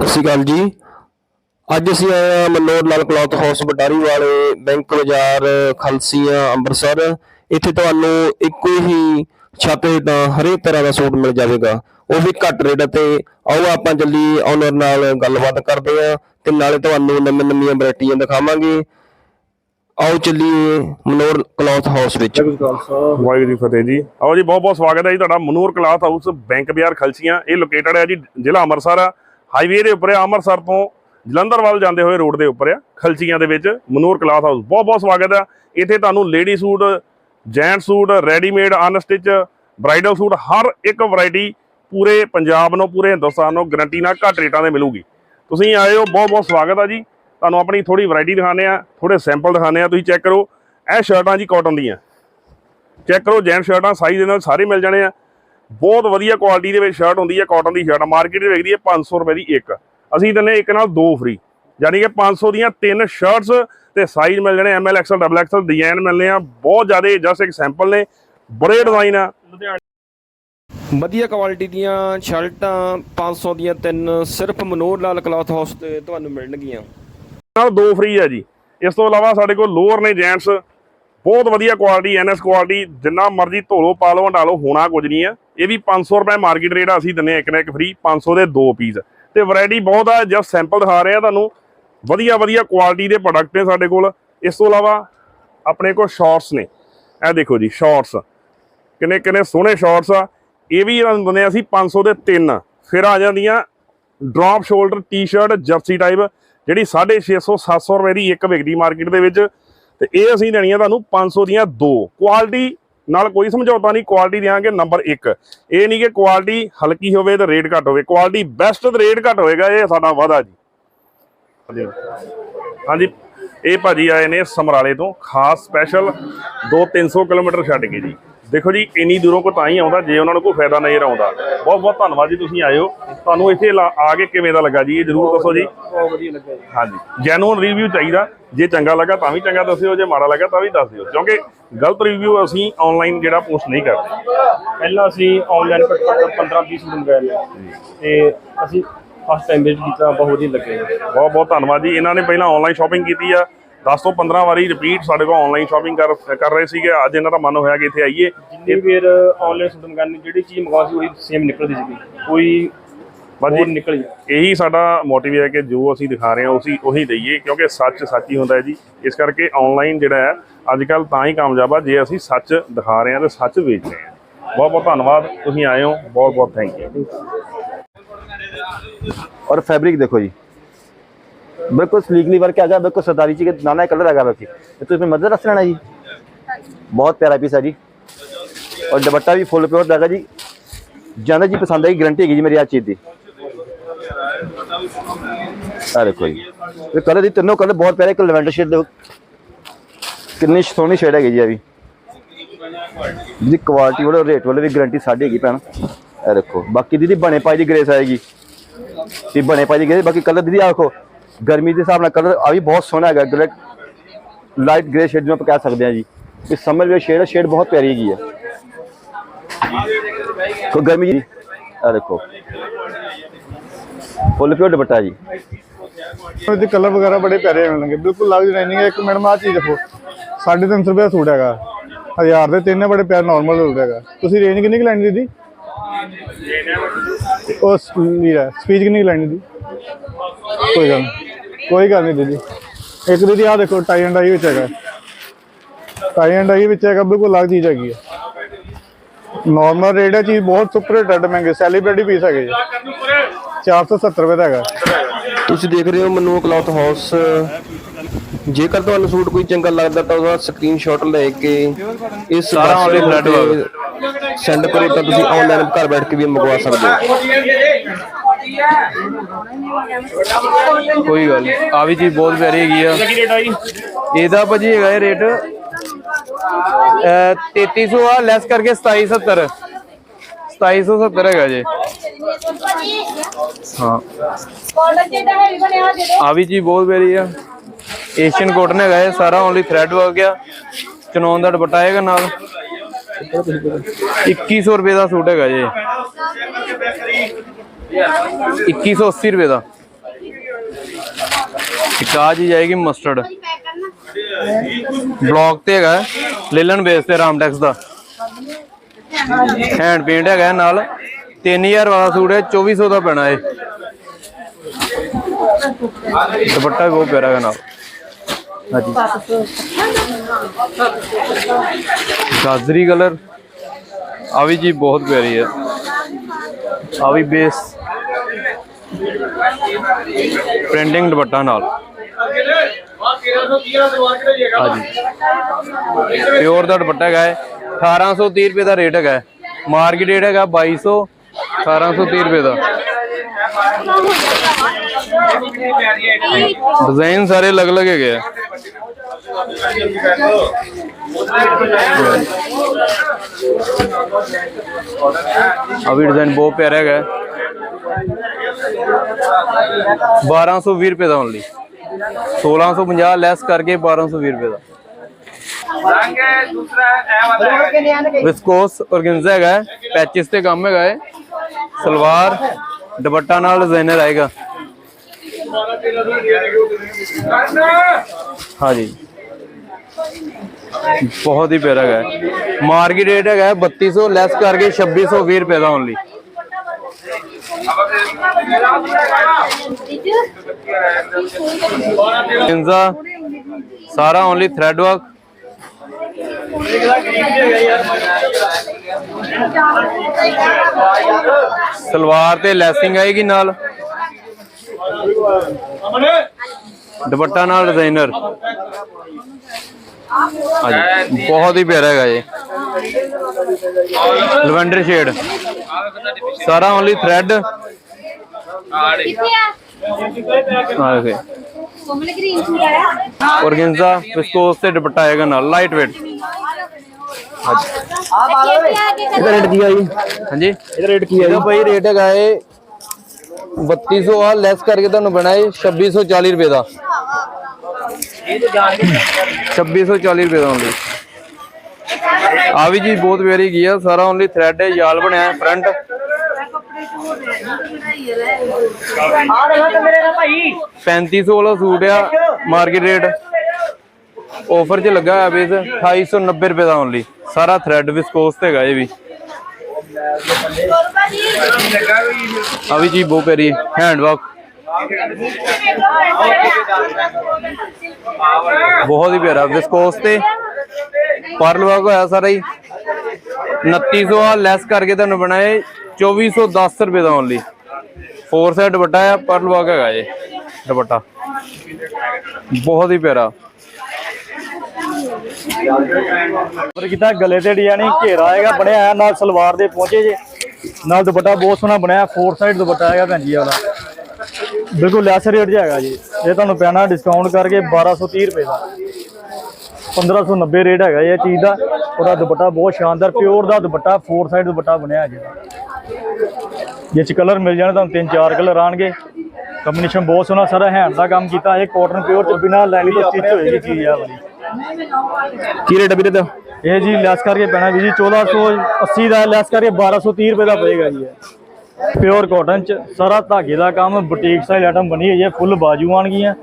ਸਤਿ ਸ਼੍ਰੀ ਅਕਾਲ ਜੀ। ਅੱਜ ਅਸੀਂ ਆਏ ਹਾਂ ਮਨੋਰ ਲਾਲ ਕਲੌਥ ਹਾਊਸ ਬਟਾਰੀ ਵਾਲੇ ਬੈਂਕ ਬਾਜ਼ਾਰ ਖਲਸੀਆਂ ਅੰਮ੍ਰਿਤਸਰ। ਇੱਥੇ ਤੁਹਾਨੂੰ ਇੱਕੋ ਹੀ ਛੱਤ ਹੇਠਾਂ ਹਰੇਕ ਤਰ੍ਹਾਂ ਦਾ ਸੂਟ ਮਿਲ ਜਾਵੇਗਾ। ਉਹ ਵੀ ਘੱਟ ਰੇਟ ਤੇ। ਆਓ ਆਪਾਂ ਜਲਦੀ ਓਨਰ ਨਾਲ ਗੱਲਬਾਤ ਕਰਦੇ ਹਾਂ ਤੇ ਨਾਲੇ ਤੁਹਾਨੂੰ ਨਵੀਆਂ ਨਵੀਆਂ ਵੈਰਾਈਟੀਆਂ ਦਿਖਾਵਾਂਗੇ। ਆਓ ਚੱਲੀਏ ਮਨੋਰ ਕਲੌਥ ਹਾਊਸ ਵਿੱਚ। ਵਾਹਿਗੁਰੂ ਜੀ ਫਤਿਹ ਜੀ। ਆਓ ਜੀ ਬਹੁਤ ਬਹੁਤ ਸਵਾਗਤ ਹੈ ਜੀ ਤੁਹਾਡਾ ਮਨੋਰ ਕਲਾਥ ਹਾਊਸ ਬੈਂਕ ਬਾਜ਼ਾਰ ਖਲਸੀਆਂ। ਇਹ ਲੋਕੇਟਡ ਹੈ ਜੀ ਜ਼ਿਲ੍ਹਾ ਅੰਮ੍ਰਿਤਸਰ। ਆ ਹਾਈਵੇ ਦੇ ਉੱਪਰ ਆ, ਅੰਮ੍ਰਿਤਸਰ ਤੋਂ ਜਲੰਧਰ ਵੱਲ ਜਾਂਦੇ ਹੋਏ ਰੋਡ ਦੇ ਉੱਪਰ ਆ, ਖਲਚੀਆਂ ਦੇ ਵਿੱਚ ਮਨੂਰ ਕਲਾਥ ਹਾਊਸ। ਬਹੁਤ ਬਹੁਤ ਸਵਾਗਤ ਆ ਇੱਥੇ ਤੁਹਾਨੂੰ lady suit gent suit, readymade, unstitch, bridal suit, ਹਰ ਇੱਕ ਵੈਰਾਈਟੀ ਪੂਰੇ ਪੰਜਾਬ ਨੂੰ, ਪੂਰੇ ਹਿੰਦੁਸਤਾਨ ਨੂੰ ਗਰੰਟੀ ਨਾਲ ਘੱਟ ਰੇਟਾਂ ਤੇ ਮਿਲੂਗੀ। ਤੁਸੀਂ ਆਏ ਹੋ, ਬਹੁਤ ਬਹੁਤ ਸਵਾਗਤ ਆ ਜੀ। ਤੁਹਾਨੂੰ ਆਪਣੀ ਥੋੜੀ ਵੈਰਾਈਟੀ ਦਿਖਾਉਂਦੇ ਆ ਥੋੜੇ ਸੈਂਪਲ ਦਿਖਾਉਂਦੇ ਆ ਤੁਸੀਂ ਚੈੱਕ ਕਰੋ, ਇਹ ਸ਼ਰਟਾਂ ਜੀ ਕਾਟਨ ਦੀਆਂ। ਚੈੱਕ ਕਰੋ ਜੈਂਟ ਸ਼ਰਟਾਂ ਸਾਈਜ਼ ਦੇ ਨਾਲ ਸਾਰੇ ਮਿਲ ਜਾਣੇ ਆ। ਬਹੁਤ ਵਧੀਆ ਕੁਆਲਿਟੀ ਦੇ ਵਿੱਚ ਸ਼ਰਟ ਹੁੰਦੀ ਹੈ ਕਾਟਨ ਦੀ ਸ਼ਰਟ ਮਾਰਕੀਟ ਦੇ ਵਿਕਦੀ ਹੈ 500 ਰੁਪਏ ਦੀ ਇੱਕ। ਅਸੀਂ ਦਿੰਨੇ ਇੱਕ ਨਾਲ ਦੋ ਫ੍ਰੀ ਯਾਨੀ ਕਿ 500 ਦੀਆਂ ਤਿੰਨ ਸ਼ਰਟਸ ਤੇ ਸਾਈਜ਼ ਮਿਲ ਜਾਣੇ M L XL double XL design ਮਿਲਨੇ ਆ। ਬਹੁਤ ਜ਼ਿਆਦਾ ਜਸਟ ਇੱਕ ਸੈਂਪਲ ਨੇ ਬੜੇ ਡਿਜ਼ਾਈਨ ਆ। ਵਧੀਆ ਕੁਆਲਿਟੀ ਦੀਆਂ ਸ਼ਰਟਾਂ 500 ਦੀਆਂ ਤਿੰਨ ਸਿਰਫ ਮਨੋਰ ਲਾਲ ਕਲੌਥ ਹਾਊਸ ਤੇ ਤੁਹਾਨੂੰ ਮਿਲਣਗੀਆਂ। ਨਾਲ ਦੋ ਫ੍ਰੀ ਆ ਜੀ। ਇਸ ਤੋਂ ਇਲਾਵਾ ਸਾਡੇ ਕੋਲ ਲੋਅਰ ਨੇ ਜੈਂਟਸ ਬਹੁਤ ਵਧੀਆ ਕੁਆਲਿਟੀ ਐਨਐਸ ਕੁਆਲਿਟੀ ਜਿੰਨਾ ਮਰਜ਼ੀ ਧੋ ਲਓ ਪਾ ਲਓ ਹੰਡਾ ਲਓ ਹੋਣਾ ਕੁਝ ਨਹੀਂ ਆ। ਇਹ ਵੀ 500 ਰੁਪਏ ਮਾਰਕੀਟ ਰੇਟ ਅਸੀਂ ਦਿੰਨੇ ਆ ਇੱਕ ਨਾ ਇੱਕ ਫ੍ਰੀ 500 ਦੇ ਦੋ ਪੀਸ ਤੇ ਵੈਰਾਈਟੀ ਬਹੁਤ ਆ, ਜਦ ਸੈਂਪਲ ਦਿਖਾ ਰਹੇ ਆ ਤੁਹਾਨੂੰ, ਵਧੀਆ ਵਧੀਆ ਕੁਆਲਿਟੀ ਦੇ ਪ੍ਰੋਡਕਟ ਨੇ ਸਾਡੇ ਕੋਲ। ਇਸ ਤੋਂ ਇਲਾਵਾ ਆਪਣੇ ਕੋਲ ਸ਼ਾਰਟਸ ਨੇ। ਇਹ ਦੇਖੋ ਜੀ ਸ਼ਾਰਟਸ ਕਿੰਨੇ ਕਿੰਨੇ ਸੋਹਣੇ ਸ਼ਾਰਟਸ ਆ। ਇਹ ਵੀ ਇਹਨਾਂ ਨੂੰ ਦਿੰਦੇ ਆ ਅਸੀਂ 500 ਦੇ ਤਿੰਨ। ਫਿਰ ਆ ਜਾਂਦੀਆਂ drop shoulder T-shirt jersey type ਜਿਹੜੀ 650 700 ਰੁਪਏ ਦੀ ਇੱਕ ਵਿਕਦੀ ਮਾਰਕੀਟ ਦੇ ਵਿੱਚ। ਤੇ ਇਹ ਅਸੀਂ ਦੇਣੀਆਂ ਤੁਹਾਨੂੰ 500 ਦੀਆਂ ਦੋ। ਕੁਆਲਿਟੀ ਨਾਲ ਕੋਈ ਸਮਝੌਤਾ ਨਹੀਂ ਕੁਆਲਿਟੀ ਦਿਆਂਗੇ ਨੰਬਰ 1 ਇਹ ਨਹੀਂ ਕਿ ਕੁਆਲਿਟੀ ਹਲਕੀ ਹੋਵੇ ਤੇ ਰੇਟ ਘੱਟ ਹੋਵੇ। ਕੁਆਲਿਟੀ ਬੈਸਟ ਤੇ ਰੇਟ ਘੱਟ ਹੋਏਗਾ, ਇਹ ਸਾਡਾ ਵਾਅਦਾ ਜੀ। ਹਾਂਜੀ। ਇਹ ਭਾਜੀ ਆਏ ਨੇ ਸਮਰਾਲੇ ਤੋਂ, ਖਾਸ ਸਪੈਸ਼ਲ 2-300 ਕਿਲੋਮੀਟਰ ਛੱਡ ਕੇ ਜੀ। ਦੇਖੋ ਜੀ ਇੰਨੀ ਦੂਰੋਂ ਕੋ ਤਾਂ ਹੀ ਆਉਂਦਾ ਜੇ ਉਹਨਾਂ ਨੂੰ ਕੋਈ ਫਾਇਦਾ ਨਜ਼ਰ ਆਉਂਦਾ। ਬਹੁਤ ਬਹੁਤ ਧੰਨਵਾਦ ਜੀ ਤੁਸੀਂ ਹੋ। ਤੁਹਾਨੂੰ ਇੱਥੇ ਆ ਕੇ ਕਿਵੇਂ ਦਾ ਲੱਗਾ ਜੀ ਇਹ ਜਰੂਰ ਦੱਸੋ ਜੀ। ਬਹੁਤ ਵਧੀਆ ਲੱਗਾ ਜੀ। ਹਾਂਜੀ ਜੈਨੂਨ ਰਿਵਿਊ ਚਾਹੀਦਾ। ਜੇ ਚੰਗਾ ਲੱਗਾ ਤਾਂ ਵੀ ਚੰਗਾ ਦੱਸਿਓ ਜੇ ਮਾੜਾ ਲੱਗਾ ਤਾਂ ਵੀ ਦੱਸ ਦਿਓ। ਕਿਉਂਕਿ ਗਲਤ ਰਿਵਿਊ ਅਸੀਂ ਆਨਲਾਈਨ ਜਿਹੜਾ ਪੋਸਟ ਨਹੀਂ ਕਰਦੇ। ਪਹਿਲਾਂ ਅਸੀਂ ਆਨਲਾਈਨ ਘੱਟੋ ਘੱਟ 15 20 ਸੂਟ ਮੰਗਾਏ ਨੇ। ਤੇ ਅਸੀਂ ਫਸਟ ਟਾਈਮ ਵਿਜ਼ਿਟ ਕੀਤਾ ਬਹੁਤ ਵਧੀਆ ਲੱਗਿਆ ਜੀ। ਬਹੁਤ ਬਹੁਤ ਧੰਨਵਾਦ ਜੀ। ਇਹਨਾਂ ਨੇ ਪਹਿਲਾਂ ਆਨਲਾਈਨ ਸ਼ਾਪਿੰਗ ਕੀਤੀ ਆ। 10 ਤੋਂ 15 ਵਾਰੀ ਰਿਪੀਟ ਸਾਡੇ ਕੋਲ ਆਨਲਾਈਨ ਸ਼ਾਪਿੰਗ ਕਰ ਕਰ ਰਹੇ ਸੀਗੇ। ਅੱਜ ਇਹਨਾਂ ਦਾ ਮਨ ਹੋਇਆ ਕਿ ਇੱਥੇ ਆਈਏ। ਜਿੰਨੀ ਵੀਰ ਆਨਲਾਈਨ ਸ਼ਾਪਿੰਗ ਕਰਨੀ ਜਿਹੜੀ ਚੀਜ਼ ਮੰਗਵਾਉਂਦੀ ਉਹੀ ਸੇਮ ਨਿਕਲਦੀ ਸੀ ਕੋਈ ਬਾਜੀ ਨਿਕਲ ਜਾ ਇਹੀ ਸਾਡਾ ਮੋਟਿਵ ਹੈ ਕਿ ਜੋ ਅਸੀਂ ਦਿਖਾ ਰਹੇ ਹਾਂ ਉਸੇ ਉਹੀ ਦਈਏ ਕਿਉਂਕਿ ਸੱਚ ਸੱਚ ਹੀ ਹੁੰਦਾ ਹੈ ਜੀ। ਇਸ ਕਰਕੇ ਆਨਲਾਈਨ ਜਿਹੜਾ ਹੈ ਅੱਜ ਕੱਲ ਤਾਂ ਹੀ ਕਾਮਯਾਬ ਆ ਜੇ ਅਸੀਂ ਸੱਚ ਦਿਖਾ ਰਹੇ ਹਾਂ ਤੇ ਸੱਚ ਵੇਚ ਰਹੇ ਹਾਂ। ਬਹੁਤ ਬਹੁਤ ਧੰਨਵਾਦ ਤੁਸੀਂ ਆਏ ਹੋ। ਬਹੁਤ ਬਹੁਤ ਥੈਂਕ ਯੂ ਔਰ ਫੈਬਰਿਕ ਦੇਖੋ ਜੀ। बिल्कुल स्लीकली वर्क आ गया बिल्कुल सरदारी जी के नाना कलर आ गया बाकी ये तो इसमें मदर रस लेना जी बहुत प्यारा पीस है जी और दुपट्टा भी फुल प्योर रहेगा जी ज्यादा जी पसंद आएगी गारंटी हैगी जी मेरी आज चीज़ की ਆ ਦੇਖੋ ਜੀ ਇਹ ਕਲਰ ਦੀ ਤਿੰਨੋਂ ਕਲਰ ਬਹੁਤ ਪਿਆਰੇ ਇੱਕ ਲਵੈਂਡਰ ਸ਼ੇਡ ਦੇ ਕਿੰਨੀ ਸੋਹਣੀ ਸ਼ੇਡ ਹੈਗੀ ਜੀ ਇਹ ਵੀ ਜਿਹਦੀ ਕੁਆਲਿਟੀ ਵਾਲੇ ਰੇਟ ਵਾਲੇ ਵੀ ਗਾਰੰਟੀ ਸਾਡੀ ਹੈਗੀ ਭੈਣ ਇਹ ਦੇਖੋ ਬਾਕੀ ਦੀਦੀ ਬਣੇ ਪਾਈ ਦੀ ਗ੍ਰੇਸ ਆਏਗੀ ਤੇ ਬਣੇ ਪਾਈ ਦੀ ਗ੍ਰੇਸ ਬਾਕੀ ਕਲਰ ਦੀਦੀ ਆਖੋ ਗਰਮੀ ਦੇ ਹਿਸਾਬ ਨਾਲ ਕਲਰ ਆ ਵੀ ਬਹੁਤ ਸੋਹਣਾ ਹੈਗਾ ਗ੍ਰੇ ਲਾਈਟ ਗ੍ਰੇ ਸ਼ੇਡ ਨੂੰ ਆਪਾਂ ਕਹਿ ਸਕਦੇ ਹਾਂ ਜੀ। ਇਹ ਸਮਰ ਵੇ ਸ਼ੇਡ ਸ਼ੇਡ ਬਹੁਤ ਪਿਆਰੀ ਹੈਗੀ ਹੈ ਕੋ ਗਰਮੀ ਜੀ? ਆ ਦੇਖੋ। ਫੁੱਲ ਪਿਓਰ ਦੁਪੱਟਾ ਜੀ। ਇਹਦੇ ਕਲਰ ਵਗੈਰਾ ਬੜੇ ਪਿਆਰੇ ਮਿਲਣਗੇ। ਬਿਲਕੁਲ ਲੱਗ ਡਿਜ਼ਾਈਨਿੰਗ ਹੈ। ਇੱਕ ਮੈਡਮ ਆ ਚੀਜ਼ ਦੇਖੋ। 350 ਰੁਪਏ ਦਾ ਸੂਟ ਹੈਗਾ। ਹਜ਼ਾਰ ਦੇ ਤਿੰਨ ਬੜੇ ਪਿਆਰ ਨਾਰਮਲ ਸੂਟ ਹੈਗਾ। ਤੁਸੀਂ ਰੇਂਜ ਕਿੰਨੀ ਕੁ ਲੈਣੀ ਦੀਦੀ? ਉਹ ਵੀਰਾ ਸਪੀਚ ਕਿੰਨੀ ਕੁ ਲੈਣੀ ਦੀ ਕੋਈ ਗੱਲ ਨਹੀਂ ਕੋਈ ਗੱਲ ਨਹੀਂ ਦੀਦੀ। ਇੱਕ ਦੀਦੀ ਆ ਦੇਖੋ ਟਾਈ ਐਂਡ ਆਈ ਵਿੱਚ ਹੈਗਾ। ਟਾਈ ਐਂਡ ਆਈ ਵਿੱਚ ਹੈਗਾ ਬਿਲਕੁਲ ਲੱਗ ਚੀਜ਼ ਹੈਗੀ ਹੈ ਨਾਰਮਲ ਰੇਟ ਹੈ ਚੀਜ਼ ਬਹੁਤ ਸੁਪਰ ਡੱਡ ਮਹਿੰਗੇ ਸੈਲੀਬ੍ਰਿਟੀ ਪੀਸ ਹੈਗੇ ਜੀ। 470 ਰੁਪਏ ਦਾ ਹੈਗਾ। ਤੁਸੀਂ ਦੇਖ ਰਹੇ ਹੋ ਮਨੂ ਕਲੌਥ ਹਾਊਸ। ਜੇਕਰ ਤੁਹਾਨੂੰ ਸੂਟ ਕੋਈ ਚੰਗਾ ਲੱਗਦਾ ਤਾਂ ਉਹਦਾ ਸਕਰੀਨਸ਼ਾਟ ਲੈ ਕੇ ਇਸ ਸਾਰਾ ਆਨਲਾਈਨ ਸੈਂਡ ਕਰੇ ਤਾਂ ਤੁਸੀਂ ਆਨਲਾਈਨ ਘਰ ਬੈਠ ਕੇ ਵੀ ਮੰਗਵਾ ਸਕਦੇ ਹੋ। ਕੋਈ ਗੱਲ ਨੀ। ਆ ਵੀ ਚੀਜ਼ ਬਹੁਤ ਪਿਆਰੀ ਹੈਗੀ ਆ। ਕੀ ਰੇਟ ਆ ਜੀ? ਇਹਦਾ ਭਾਜੀ ਹੈਗਾ ਇਹ ਰੇਟ ਅਹ 3300 ਆ ਲੈਸ ਕਰਕੇ 2770 2770 ਹੈਗਾ ਜੀ। ਹਾਂ। ਆ ਵੀ ਚੀਜ਼ ਬਹੁਤ ਪਿਆਰੀ ਆ। ਏਸ਼ੀਅਨ ਕੋਟਨ ਹੈਗਾ ਇਹ ਸਾਰਾ ਓਨਲੀ ਥ੍ਰੈਡ ਵਰਕ ਆ। ਚਨੌਨ ਦਾ ਦੁਪੱਟਾ ਹੈਗਾ ਨਾਲ। 2100 ਰੁਪਏ ਦਾ ਸੂਟ ਹੈਗਾ ਜੀ। 2180 ਰੁਪਏ ਦਾ ਇੱਕ ਆਹ ਚੀਜ਼ ਆਏਗੀ ਮਸਟਰਡ ਬਲੌਕ ਤੇ ਹੈਗਾ ਲੇਲਨ ਬੇਸ ਤੇ ਰਾਮਟੈਕਸ ਦਾ ਹੈਂਡ ਪੇਂਟ ਹੈਗਾ ਨਾਲ 3000 ਵਾਲਾ ਸੂਟ ਹੈ 2400 ਦਾ ਪੈਣਾ ਇਹ ਦੁਪੱਟਾ ਬਹੁਤ ਪਿਆਰਾ ਹੈਗਾ ਨਾਲ ਹਾਂਜੀ ਗਾਜਰੀ ਕਲਰ ਆ ਵੀ ਜੀ ਬਹੁਤ ਪਿਆਰੀ ਹੈ ਆ ਵੀ ਬੇਸ ਪ੍ਰਿੰਟਿੰਗ ਦੁਪੱਟਾ ਨਾਲ। ਹਾਂਜੀ। ਪਿਓਰ ਦਾ ਦੁਪੱਟਾ ਹੈਗਾ ਹੈ 1830 ਰੁਪਏ ਦਾ ਰੇਟ ਹੈਗਾ। ਮਾਰਕੀਟ ਰੇਟ ਹੈਗਾ 2200 1830 ਰੁਪਏ ਦਾ। ਡਿਜ਼ਾਈਨ ਸਾਰੇ ਅਲੱਗ-ਅਲੱਗ ਹੈਗੇ ਆ। ਆ ਵੀ ਡਿਜ਼ਾਈਨ ਬਹੁਤ ਪਿਆਰਾ ਹੈਗਾ। ਹੈ। 1220 ਰੁਪਏ ਦਾ ਓਨਲੀ 1650 ਲੈਸ ਕਰਕੇ 1220 ਰੁਪਏ ਦਾ ਵਿਸਕੋਸ ਔਰਗੈਂਜ਼ਾ ਹੈਗਾ ਪੈਚਿਸ ਤੇ ਕੰਮ ਹੈਗਾ ਹੈ ਸਲਵਾਰ ਦੁਪੱਟਾ ਨਾਲ ਡਿਜ਼ਾਈਨਰ ਆਏਗਾ ਹਾਂਜੀ ਬਹੁਤ ਹੀ ਪਿਆਰਾ ਹੈਗਾ ਮਾਰਕੀਟ ਰੇਟ ਹੈਗਾ ਹੈ 3200 ਲੈਸ ਕਰਕੇ 2620 ਰੁਪਏ ਦਾ ਓਨਲੀ ਇੰਜ਼ਾ ਸਾਰਾ ਓਨਲੀ ਥ੍ਰੈਡ ਵਰਕ ਸਲਵਾਰ ਤੇ ਲੈਸਿੰਗ ਆਏਗੀ ਨਾਲ। ਦੁਪੱਟਾ ਨਾਲ ਡਿਜ਼ਾਈਨਰ ਹਾਂਜੀ। ਬਹੁਤ ਹੀ ਪਿਆਰਾ ਹੈਗਾ ਇਹ ਲਵੈਂਡਰ ਸ਼ੇਡ। ਸਾਰਾ ਓਨਲੀ ਥ੍ਰੈਡ ਆ ਦੇਖੇ। ਕੋਮਲ ਗ੍ਰੀਨ ਸੂਟ ਆਇਆ ਔਰਗੈਂਜ਼ਾ ਵਿਸਕੋਸ ਤੇ ਦੁਪੱਟਾ ਆਏਗਾ ਨਾਲ ਲਾਈਟ ਵੇਟ ਇਹਦਾ ਰੇਟ ਕੀ ਆ ਜੀ? ਹਾਂਜੀ। ਇਹਦਾ ਰੇਟ ਕੀ ਆ ਇਹਦਾ ਭਾਈ ਰੇਟ ਹੈਗਾ ਏ 3200 ਆ ਲੈਸ ਕਰਕੇ ਤੁਹਾਨੂੰ ਬਣਾ ਏ 2640 ਰੁਪਏ ਦਾ। 2640 ਰੁਪਏ ਦਾ ਓਨਲੀ ਆ ਵੀ ਜੀ, ਬਹੁਤ ਪਿਆਰੀ ਗਈ ਸਾਰਾ ਓਨਲੀ ਥ੍ਰੈਡ ਹੈ ਯਾਲ ਬਣਿਆ ਹੈ ਫਰੰਟ 3500 ਵਾਲਾ ਸੂਟ ਆ ਮਾਰਕੀਟ ਰੇਟ ਆਫਰ 'ਚ ਲੱਗਾ ਹੋਇਆ ਬੇਸ 2890 ਰੁਪਏ ਦਾ ਓਨਲੀ ਸਾਰਾ ਥ੍ਰੈਡ ਵਿਸਕੋਸ ਤੇ ਹੈਗਾ ਇਹ ਵੀ। ਆ ਵੀ ਜੀ, ਬਹੁਤ ਪਿਆਰੀ ਹੈਂਡ ਵਰਕ ਬਹੁਤ ਹੀ ਪਿਆਰਾ ਵਿਸਕੋਸ ਤੇ ਪਰਲ ਵਰਕ ਹੋਇਆ ਸਾਰਾ ਹੀ। 2900 ਆ ਲੈਸ ਕਰਕੇ ਤੁਹਾਨੂੰ ਬਣਾਏ 2410 ਰੁਪਏ ਦਾ ਓਨਲੀ ਫੋਰ ਸਾਈਡ ਦੁਪੱਟਾ ਆ ਪਰਲ ਵਰਕ ਹੈਗਾ ਇਹ ਦੁਪੱਟਾ। ਬਹੁਤ ਹੀ ਪਿਆਰਾ। ਪਰ ਕੀਤਾ ਗਲੇ ਤੇ ਡਿਜ਼ਾਈਨਿੰਗ ਘੇਰਾ ਆਏਗਾ ਬਣਿਆ ਹੈ ਨਾਲ ਸਲਵਾਰ ਦੇ ਪਹੁੰਚੇ ਜੇ। ਨਾਲ ਦੁਪੱਟਾ ਬਹੁਤ ਸੋਹਣਾ ਬਣਿਆ ਫੋਰ ਸਾਈਡ ਦੁਪੱਟਾ ਹੈਗਾ ਭੈਣ ਜੀ ਵਾਲਾ। ਬਿਲਕੁਲ ਲੈਸ ਰੇਟ 'ਚ ਹੈਗਾ ਜੀ। ਇਹ ਤੁਹਾਨੂੰ ਪੈਣਾ ਡਿਸਕਾਊਂਟ ਕਰਕੇ 1230 ਰੁਪਏ ਦਾ। 1590 ਰੇਟ ਹੈਗਾ ਇਹ ਚੀਜ਼ ਦਾ। ਉਹਦਾ ਦੁਪੱਟਾ ਬਹੁਤ ਸ਼ਾਨਦਾਰ ਪਿਓਰ ਦਾ ਦੁਪੱਟਾ ਫੋਰ ਸਾਈਡ ਦੁਪੱਟਾ ਬਣਿਆ ਜਿਹੜਾ ਜਿਸ 'ਚ ਕਲਰ ਮਿਲ ਜਾਣੇ ਤੁਹਾਨੂੰ ਤਿੰਨ ਚਾਰ ਕਲਰ ਆਣਗੇ। ਕੰਬੀਨੇਸ਼ਨ ਬਹੁਤ ਸੋਹਣਾ ਸਾਰਾ ਹੈਂਡ ਦਾ ਕੰਮ ਕੀਤਾ। ਇਹ ਕਾਟਨ ਪਿਓਰ ਚ ਬਿਨਾ ਲਾਈਨਿੰਗ ਤੋਂ ਸਟਿਚ ਹੋਏਗੀ ਚੀਜ਼ ਆ ਵਾਲੀ। ਕੀ ਰੇਟ ਵੀਰੇ ਦਾ ਇਹ ਜੀ ਲੈਸ ਕਰਕੇ ਪੈਣਾ ਵੀ ਜੀ 1480 ਦਾ ਲੈਸ ਕਰਕੇ 1230 ਰੁਪਏ ਦਾ ਪਏਗਾ ਜੀ ਇਹ। ਪਿਓਰ ਕਾਟਨ ਚ ਸਾਰਾ ਧਾਗੇ ਦਾ ਕੰਮ, ਬੁਟੀਕ ਸਟਾਈਲ ਆਈਟਮ ਬਣੀ ਹੋਈ ਹੈ ਫੁੱਲ ਬਾਜੂ ਆਣਗੀਆਂ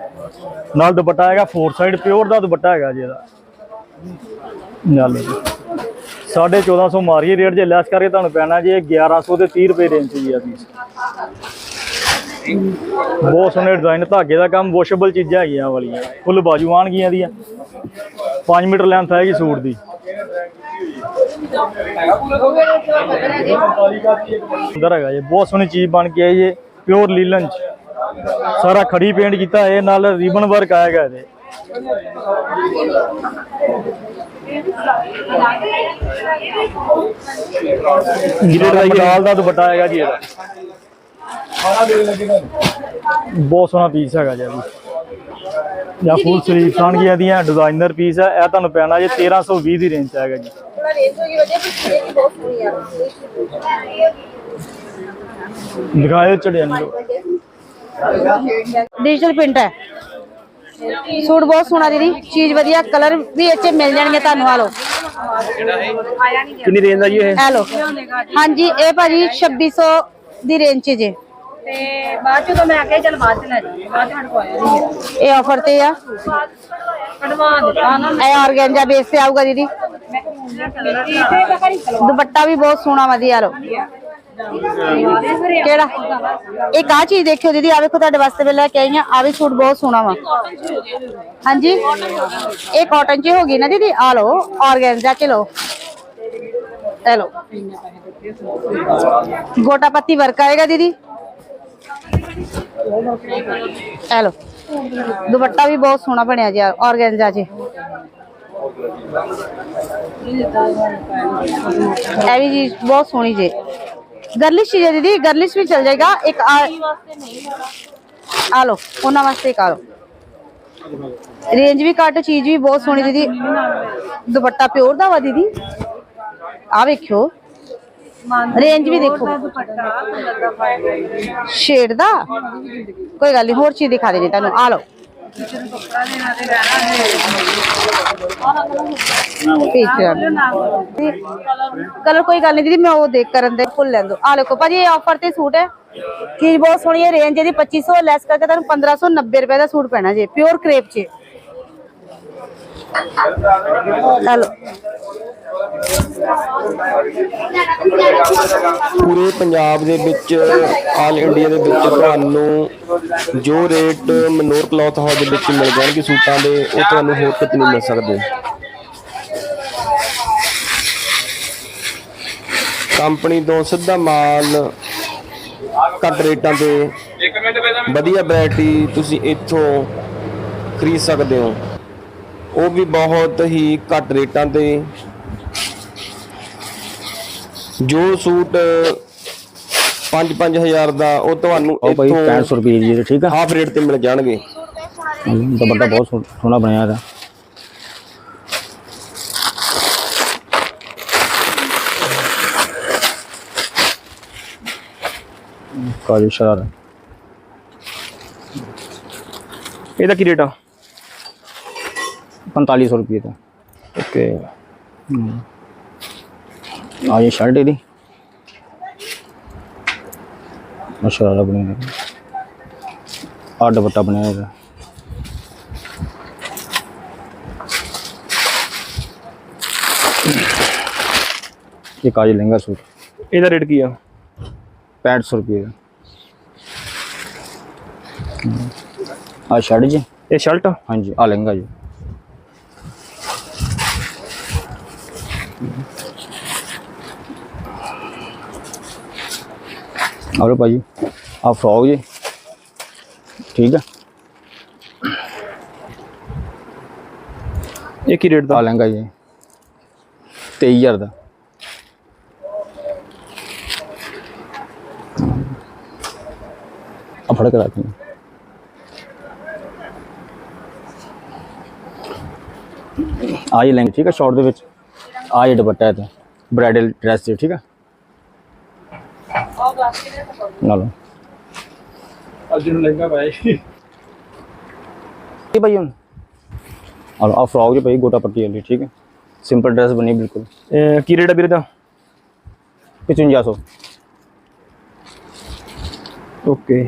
ਨਾਲ ਦੁਪੱਟਾ ਹੈਗਾ ਫੋਰ ਸਾਈਡ ਪਿਓਰ ਦਾ ਦੁਪੱਟਾ ਹੈਗਾ ਜੀ ਇਹਦਾ। ਨਾਲ ਜੀ। 1450 ਮਾਰੀਏ ਰੇਟ ਜੇ ਲੈਸ ਕਰਕੇ ਤੁਹਾਨੂੰ ਪੈਣਾ ਜੀ ਇਹ 1100 ਤੇ 30 ਰੁਪਏ ਰੇਂਜ 'ਚ ਜੀ ਆ ਪੀਸ ਬਹੁਤ ਸੋਹਣੇ ਡਿਜ਼ਾਈਨ ਧਾਗੇ ਦਾ ਕੰਮ ਵਾਸ਼ੇਬਲ ਚੀਜ਼ਾਂ ਹੈਗੀਆਂ ਵਾਲੀਆਂ। ਫੁੱਲ ਬਾਜੂ ਆਣਗੀਆਂ ਦੀਆਂ 5 ਮੀਟਰ ਲੈਂਥ ਆਏਗੀ ਸੂਟ ਦੀ। ਅੰਦਰ ਹੈਗਾ ਜੀ ਬਹੁਤ ਸੋਹਣੀ ਚੀਜ਼ ਬਣ ਕੇ ਆਈ ਹੈ ਪਿਓਰ ਲੀਲਨ ਚ। ਸਾਰਾ ਖੜੀ ਪੇਂਟ ਕੀਤਾ ਹੈ ਨਾਲ ਰਿਬਨ ਵਰਕ ਆਏਗਾ ਇਹਦੇ। ਮਲਾਲ ਦਾ ਦੁਪੱਟਾ ਆਏਗਾ ਜੀ ਇਹਦਾ। ਬਹੁਤ ਸੋਹਣਾ ਪੀਸ ਹੈਗਾ ਜੀ ਜਾਂ ਫੁੱਲ ਸਲੀਵਸ ਆਣਗੀਆਂ ਇਹਦੀਆਂ ਡਿਜ਼ਾਈਨਰ ਪੀਸ ਹੈ ਇਹ ਤੁਹਾਨੂੰ ਪੈਣਾ ਜੀ 1320 ਦੀ ਰੇਂਜ 'ਚ ਆਏਗਾ ਜੀ। ਦਿਖਾਇਓ ਚੜਿਆ ਨਹੀਂ ਡਿਜੀਟਲ ਪ੍ਰਿੰਟ ਹੈ। ਸੂਟ ਬਹੁਤ ਸੋਹਣਾ ਦੀਦੀ ਚੀਜ਼ ਵਧੀਆ ਕਲਰ ਵੀ 'ਚ ਮਿਲ ਜਾਣਗੇ ਤੁਹਾਨੂੰ ਆ ਲਓ। ਕਿੰਨੀ ਰੇਂਜ ਦਾ ਜੀ ਇਹ? ਲਓ। ਹਾਂਜੀ ਇਹ ਭਾਜੀ 2600 ਦੀ ਰੇਂਜ 'ਚ ਜੇ। ਤੇ ਬਾਅਦ ਚ ਤਾਂ ਮੈਂ ਕਿਹਾ ਚੱਲ ਬਾਅਦ ਚ ਲੈ ਜਾਈਏ ਬਾਅਦ ਚ ਨਹੀਂ ਇਹ ਆਫਰ ਤੇ ਆ? ਕਢਵਾ ਦਿੱਤਾ ਨਾ ਇਹ ਆਰਗੈਂਜਾ ਬੇਸ ਤੇ ਆਊਗਾ ਦੀਦੀ। ਦੁਪੱਟਾ ਵੀ ਬਹੁਤ ਸੋਹਣਾ ਵਧੀਆ। ਲੋ ਕਿਹੜਾ? ਇੱਕ ਆ ਚੀਜ਼ ਦੇਖਿਓ ਦੀਦੀ ਆ ਵੇਖੋ ਤੁਹਾਡੇ ਵਾਸਤੇ ਮੈਂ ਲੈ ਕੇ ਆਈ ਆ ਆ ਵੀ ਸੂਟ ਬਹੁਤ ਸੋਹਣਾ ਵਾ। ਹਾਂਜੀ। ਇਹ ਕਾਟਨ ਚ ਹੋ ਗਈ ਨਾ ਦੀਦੀ? ਆ ਲੋ ਆਰਗੈਂਜਾ ਚ ਲੋ ਇਹ ਲੋ ਗੋਟਾ ਪੱਤੀ ਵਰਕ ਆਏਗਾ ਦੀਦੀ? ਇਹ ਲੋ ਦੁਪੱਟਾ ਵੀ ਬਹੁਤ ਸੋਹਣਾ ਬਣਿਆ ਜੀ ਆਰਗੈਂਜਾ ਚ ਇਹ ਵੀ ਜੀ ਬਹੁਤ ਸੋਹਣੀ ਜੀ। ਗਰਲਿਸ਼ ਚੀਜ਼ ਹੈ ਦੀਦੀ, ਗਰਲਿਸ਼ ਵੀ ਚੱਲ ਜਾਏਗਾ। ਇੱਕ ਆ ਆ ਲੋ ਉਹਨਾਂ ਵਾਸਤੇ ਇੱਕ ਆ ਲੋ ਰੇਂਜ ਵੀ ਘੱਟ, ਚੀਜ਼ ਵੀ ਬਹੁਤ ਸੋਹਣੀ ਦੀਦੀ। ਦੁਪੱਟਾ ਪਿਓਰ ਦਾ ਵਾ ਦੀਦੀ। ਆ ਵੇਖਿਓ। ਰੇਂਜ ਵੀ ਦੇਖੋ। ਸ਼ੇਡ ਦਾ? ਕੋਈ ਗੱਲ ਨਹੀਂ ਹੋਰ ਚੀਜ਼ ਦਿਖਾ ਦੇਣੀ ਤੁਹਾਨੂੰ। ਆ ਲਓ। ਕਲਰ ਕੋਈ ਗੱਲ ਨਹੀਂ ਦੀਦੀ ਮੈਂ ਉਹ ਦੇਖ ਕਰਨ ਦੇ ਭੁੱਲ ਲੈਂਦੋ ਆ ਦੇਖੋ ਭਾਜੀ ਇਹ ਆਫਰ ਤੇ ਸੂਟ ਹੈ। ਚੀਜ਼ ਬਹੁਤ ਸੋਹਣੀ ਹੈ ਰੇਂਜ ਇਹਦੀ 2500 ਲੈਸ ਕਰਕੇ ਤੁਹਾਨੂੰ 1590 ਰੁਪਏ ਦਾ ਸੂਟ ਪੈਣਾ ਜੀ ਪਿਓਰ ਕ੍ਰੇਪ 'ਚ। ਚਲੋ ਪੂਰੇ ਪੰਜਾਬ ਦੇ ਵਿੱਚ, ਆਲ ਇੰਡੀਆ ਦੇ ਵਿੱਚ ਤੁਹਾਨੂੰ ਜੋ ਰੇਟ ਮਨੋਰ ਕਲੌਥ ਹਾਊਸ ਦੇ ਵਿੱਚ ਮਿਲ ਜਾਣਗੇ ਸੂਟਾਂ ਦੇ, ਉਹ ਤੁਹਾਨੂੰ ਹੋਰ ਕਿਤੇ ਨਹੀਂ ਮਿਲ ਸਕਦੇ। ਕੰਪਨੀ ਤੋਂ ਸਿੱਧਾ ਮਾਲ ਘੱਟ ਰੇਟਾਂ ਤੇ ਵਧੀਆ ਵੈਰਾਈਟੀ ਤੁਸੀਂ ਇੱਥੋਂ ਖਰੀਦ ਸਕਦੇ ਹੋ। ਉਹ ਵੀ ਬਹੁਤ ਹੀ ਘੱਟ ਰੇਟਾਂ ਤੇ ਜੋ ਸੂਟ 5-5000 ਦਾ ਉਹ ਤੁਹਾਨੂੰ ਉਹ ਭਾਈ ਇੱਥੋਂ 6500 ਰੁਪਏ ਦੀ ਹੈ ਠੀਕ ਆ? ਹਾਫ ਰੇਟ ਤੇ ਮਿਲ ਜਾਣਗੇ। ਦੁਪੱਟਾ ਬਹੁਤ ਸੋਹ- ਸੋਹਣਾ ਬਣਿਆ ਇਹਦਾ। ਕਾਲੀ ਸ਼ਰਾਰਾ। ਇਹਦਾ ਕੀ ਰੇਟ ਆ? 4500 ਰੁਪਏ ਦਾ। ਓਕੇ। ਆ ਇਹ ਸ਼ਰਟ ਇਹਦੀ। ਬਣਿਆ ਇਹਦਾ ਆ ਦੁਪੱਟਾ ਬਣਿਆ ਇਹਦਾ। ਇਹ ਕਾਲੀ ਲਹਿੰਗਾ ਸੂਟ। ਇਹਦਾ ਰੇਟ ਕੀ ਆ? 6500 ਰੁਪਏ ਦਾ। ਆ ਸ਼ਰਟ ਜੀ। ਇਹ ਸ਼ਰਟ? ਹਾਂਜੀ ਆ ਲਹਿੰਗਾ ਜੀ। ਆਰੋ ਭਾਜੀ ਆ ਫਰੋਕ ਜੀ। ਠੀਕ ਆ? ਇਹ ਕੀ ਰੇਟ ਆ ਦਾ ਲਹਿੰਗਾ ਜੀ। 23000 ਦਾ। ਆ ਫੜ ਕੇ। ਰੱਖ ਲਈ। ਆ ਇਹ ਲਹਿੰਗਾ ਠੀਕ ਆ ਸ਼ਾਰਟ ਦੇ ਵਿੱਚ। ਆ ਇਹ ਦੁਪੱਟਾ ਹੈ ਤੇ ਬ੍ਰਾਈਡਲ ਡਰੈਸ ਤੇ ਠੀਕ ਆ? ਨਾ ਲਓ ਅਰਜੁਨ ਲਹਿੰਗਾ ਪਾਇਆ ਇਹ ਭਾਈ ਹੁਣ? ਲਓ, ਆ ਫਰੋਕ ਜੀ ਭਾਈ ਗੋਟਾ ਪੱਟੀ ਵਾਲੀ ਠੀਕ ਹੈ। ਸਿੰਪਲ ਡਰੈਸ ਬਣੀ ਬਿਲਕੁਲ। ਕੀ ਰੇਟ ਆ ਵੀਰੇ ਦਾ 5500 ਓਕੇ।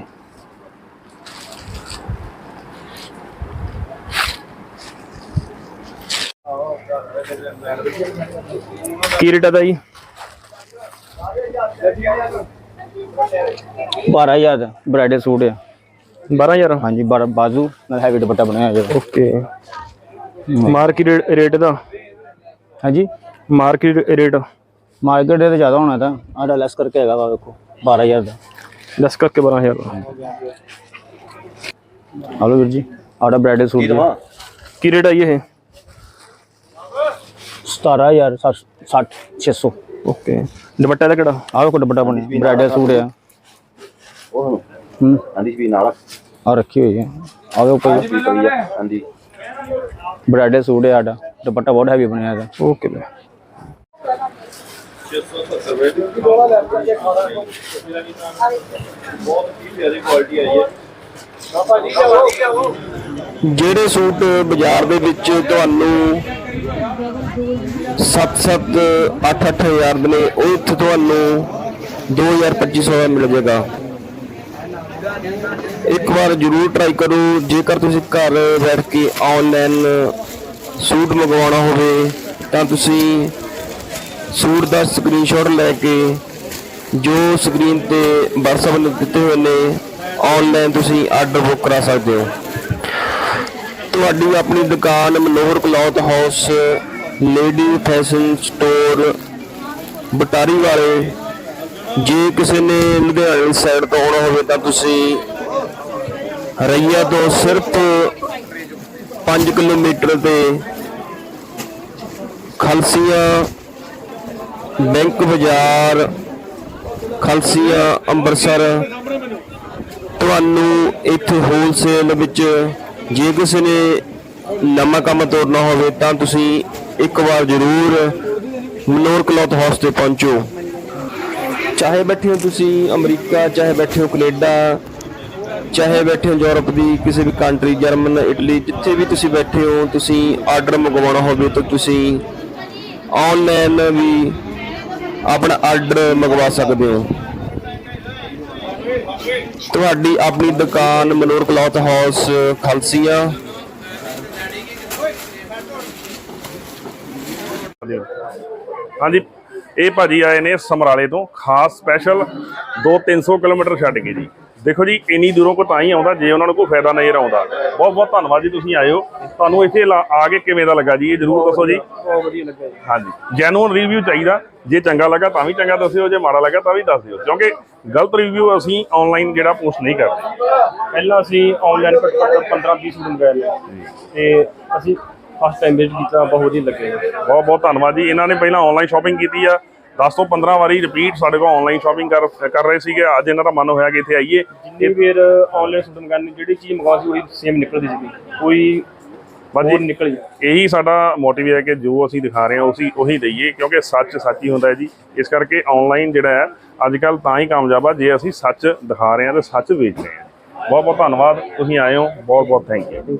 ਕੀ ਰੇਟ ਆ ਦਾ ਜੀ? 12000 ਦਾ ਬ੍ਰਾਈਡਲ ਸੂਟ ਹੈ 12000 ਹਾਂਜੀ ਬਾਰ ਬਾਜ਼ੂ ਨਾਲ ਹੈਵੀ ਦੁਪੱਟਾ ਬਣਿਆ ਹੋਇਆ ਓਕੇ। ਮਾਰਕੀਟ ਰੇਟ ਦਾ? ਹਾਂਜੀ? Market rate? ਮਾਰਕੀਟ ਦੇ ਜ਼ਿਆਦਾ ਹੋਣਾ ਤਾਂ ਆਡਾ ਲੈਸ ਕਰਕੇ ਹੈਗਾ ਵਾ ਵੇਖੋ 12000 ਦਾ। ਲੈਸ ਕਰਕੇ 12000 ਹਲੋ ਵੀਰ ਜੀ ਆਡਾ ਬ੍ਰਾਈਡਲ ਸੂਟ ਜੀ ਕੀ ਰੇਟ ਆ ਜੀ ਇਹ? 17000 60 600 ਓਕੇ। ਦੁਪੱਟਾ ਦਾ ਕਿਹੜਾ? ਆਹ ਵੇਖੋ ਦੁਪੱਟਾ ਬਣਿਆ ਬ੍ਰਾਈਡਲ ਸੂਟ ਹੈ ਉਹ ਹੂੰ। ਆਂਦੀ ਵੀ ਨਾਲ ਆ ਰੱਖੀ ਹੋਈ ਹੈ ਆਹ ਵੇਖੋ। ਵੀ ਪਈ ਆ ਆਂਦੀ ਬ੍ਰਾਈਡਲ ਸੂਟ ਹੈ ਆਡਾ ਦੁਪੱਟਾ ਬਹੁਤ ਹੈਵੀ ਬਣਿਆ ਇਹਦਾ। ਓਕੇ ਬਈ ਜਿਹੜੇ ਸੂਟ ਬਾਜ਼ਾਰ ਦੇ ਵਿੱਚ ਤੁਹਾਨੂੰ 7-7 8-8000 ਦੇ ਨੇ, ਉਹ ਇੱਥੇ ਤੁਹਾਨੂੰ 2250 ਦਾ ਮਿਲ ਜਾਏਗਾ। ਇੱਕ ਵਾਰ ਜਰੂਰ ਟਰਾਈ ਕਰੋ, ਜੇਕਰ ਤੁਸੀਂ ਘਰ ਬੈਠ ਕੇ ਆਨਲਾਈਨ ਸੂਟ ਮੰਗਵਾਉਣਾ ਹੋਵੇ, ਤਾਂ ਤੁਸੀਂ ਸੂਟ ਦਾ ਸਕਰੀਨਸ਼ਾਟ ਲੈ ਕੇ, ਜੋ ਸਕਰੀਨ ਤੇ WhatsApp ਨੇ ਦਿੱਤੇ ਹੋਏ ਨੇ ਆਨਲਾਈਨ ਤੁਸੀਂ ਆਰਡਰ ਬੁੱਕ ਕਰਾ ਸਕਦੇ ਹੋ। ਤੁਹਾਡੀ ਆਪਣੀ ਦੁਕਾਨ Manohar cloth house lady fashion store Batari ਵਾਲੇ, ਜੇ ਕਿਸੇ ਨੇ ਲੁਧਿਆਣੇ ਸਾਈਡ ਤੋਂ ਆਉਣਾ ਹੋਵੇ ਤਾਂ ਤੁਸੀਂ ਰਈਆ ਤੋਂ ਸਿਰਫ 5 ਕਿਲੋਮੀਟਰ ਤੇ ਖਲਸੀਆਂ ਬੈਂਕ ਬਾਜ਼ਾਰ, ਖਲਸੀਆਂ ਅੰਮ੍ਰਿਤਸਰ ਤੁਹਾਨੂੰ ਇੱਥੇ ਹੋਲਸੇਲ ਵਿੱਚ ਜੇ ਕਿਸੇ ਨੇ ਨਵਾਂ ਕੰਮ ਤੋੜਨਾ ਹੋਵੇ ਤਾਂ ਤੁਸੀਂ ਇੱਕ ਵਾਰ ਜ਼ਰੂਰ ਮਨੋਰ ਕਲੌਥ ਹਾਊਸ ਤੇ ਪਹੁੰਚੋ। ਚਾਹੇ ਬੈਠੇ ਹੋ ਤੁਸੀਂ ਅਮਰੀਕਾ, ਚਾਹੇ ਬੈਠੇ ਹੋ ਕੈਨੇਡਾ, ਚਾਹੇ ਬੈਠੇ ਹੋ ਯੂਰਪ ਦੀ ਕਿਸੇ ਵੀ ਕੰਟਰੀ ਜਰਮਨ, ਇਟਲੀ, ਜਿੱਥੇ ਵੀ ਤੁਸੀਂ ਬੈਠੇ ਹੋ, ਤੁਸੀਂ ਆਰਡਰ ਮੰਗਵਾਉਣਾ ਹੋਵੇ ਤਾਂ ਤੁਸੀਂ ਆਨਲਾਈਨ ਵੀ ਆਪਣਾ ਆਰਡਰ ਮੰਗਵਾ ਸਕਦੇ ਹੋ। ਤੁਹਾਡੀ ਆਪਣੀ ਦੁਕਾਨ ਮਨੋਰ ਕਲੌਥ ਹਾਊਸ ਖਲਸੀਆਂ ਹਾਂਜੀ ਇਹ ਭਾਜੀ ਆਏ ਨੇ ਸਮਰਾਲੇ ਤੋਂ ਖਾਸ ਸਪੈਸ਼ਲ 2-300 ਕਿਲੋਮੀਟਰ ਛੱਡ ਕੇ ਜੀ। ਦੇਖੋ ਜੀ ਇੰਨੀ ਦੂਰੋਂ ਕੋ ਤਾਂ ਹੀ ਆਉਂਦਾ ਜੇ ਉਹਨਾਂ ਨੂੰ ਕੋਈ ਫਾਇਦਾ ਨਜ਼ਰ ਆਉਂਦਾ। ਬਹੁਤ ਬਹੁਤ ਧੰਨਵਾਦ ਜੀ ਤੁਸੀਂ ਆਏ ਹੋ। ਤੁਹਾਨੂੰ ਇੱਥੇ ਆ ਕੇ ਕਿਵੇਂ ਦਾ ਲੱਗਾ ਜੀ ਇਹ ਜਰੂਰ ਦੱਸੋ ਜੀ। ਬਹੁਤ ਵਧੀਆ ਲੱਗਾ ਹਾਂਜੀ ਜੈਨੂਅਨ ਰਿਵਿਊ ਚਾਹੀਦਾ। ਜੇ ਚੰਗਾ ਲੱਗਾ ਤਾਂ ਵੀ ਚੰਗਾ ਦੱਸਿਓ ਜੇ ਮਾੜਾ ਲੱਗਾ ਤਾਂ ਵੀ ਦੱਸ ਦਿਓ। ਕਿਉਂਕਿ ਗਲਤ ਰਿਵਿਊ ਅਸੀਂ ਆਨਲਾਈਨ ਜਿਹੜਾ ਪੋਸਟ ਨਹੀਂ ਕਰਦੇ। ਪਹਿਲਾਂ ਅਸੀਂ ਆਨਲਾਈਨ ਘੱਟੋ ਘੱਟ 15 20 ਸੂਟ ਮੰਗਾਏ ਨੇ। ਤੇ ਅਸੀਂ ਫਸਟ ਟਾਈਮ ਵਿਜ਼ਿਟ ਕੀਤਾ ਬਹੁਤ ਵਧੀਆ ਲੱਗੇ ਬਹੁਤ ਬਹੁਤ ਧੰਨਵਾਦ ਜੀ। ਇਹਨਾਂ ਨੇ ਪਹਿਲਾਂ ਆਨਲਾਈਨ ਸ਼ਾਪਿੰਗ ਕੀਤੀ ਆ। 10 ਤੋਂ 15 ਵਾਰੀ ਰਿਪੀਟ ਸਾਡੇ ਕੋਲ ਆਨਲਾਈਨ ਸ਼ਾਪਿੰਗ ਕਰ ਕਰ ਰਹੇ ਸੀਗੇ। ਅੱਜ ਇਹਨਾਂ ਦਾ ਮਨ ਹੋਇਆ ਕਿ ਇੱਥੇ ਆਈਏ। ਜਿੰਨੀ ਵਾਰ ਆਨਲਾਈਨ ਸੂਟ ਮੰਗਾਣੇ ਜਿਹੜੀ ਚੀਜ਼ ਮੰਗਵਾ ਸੀ ਉਹੀ ਸੇਮ ਨਿਕਲਦੀ ਸੀਗੀ। ਕੋਈ ਹੋਰ ਨਿਕਲ ਇਹੀ ਸਾਡਾ ਮੋਟਿਵ ਹੈ ਕਿ ਜੋ ਅਸੀਂ ਦਿਖਾ ਰਹੇ ਹਾਂ ਉਸੇ ਉਹੀ ਦਈਏ ਕਿਉਂਕਿ ਸੱਚ ਸੱਚ ਹੀ ਹੁੰਦਾ ਹੈ ਜੀ। ਇਸ ਕਰਕੇ ਆਨਲਾਈਨ ਜਿਹੜਾ ਹੈ ਅੱਜ ਕੱਲ ਤਾਂ ਹੀ ਕਾਮਯਾਬ ਆ ਜੇ ਅਸੀਂ ਸੱਚ ਦਿਖਾ ਰਹੇ ਹਾਂ ਤੇ ਸੱਚ ਵੇਚ ਰਹੇ ਹਾਂ। ਬਹੁਤ ਬਹੁਤ ਧੰਨਵਾਦ। ਤੁਸੀਂ ਆਏ ਹੋ। ਬਹੁਤ ਬਹੁਤ ਥੈਂਕ ਯੂ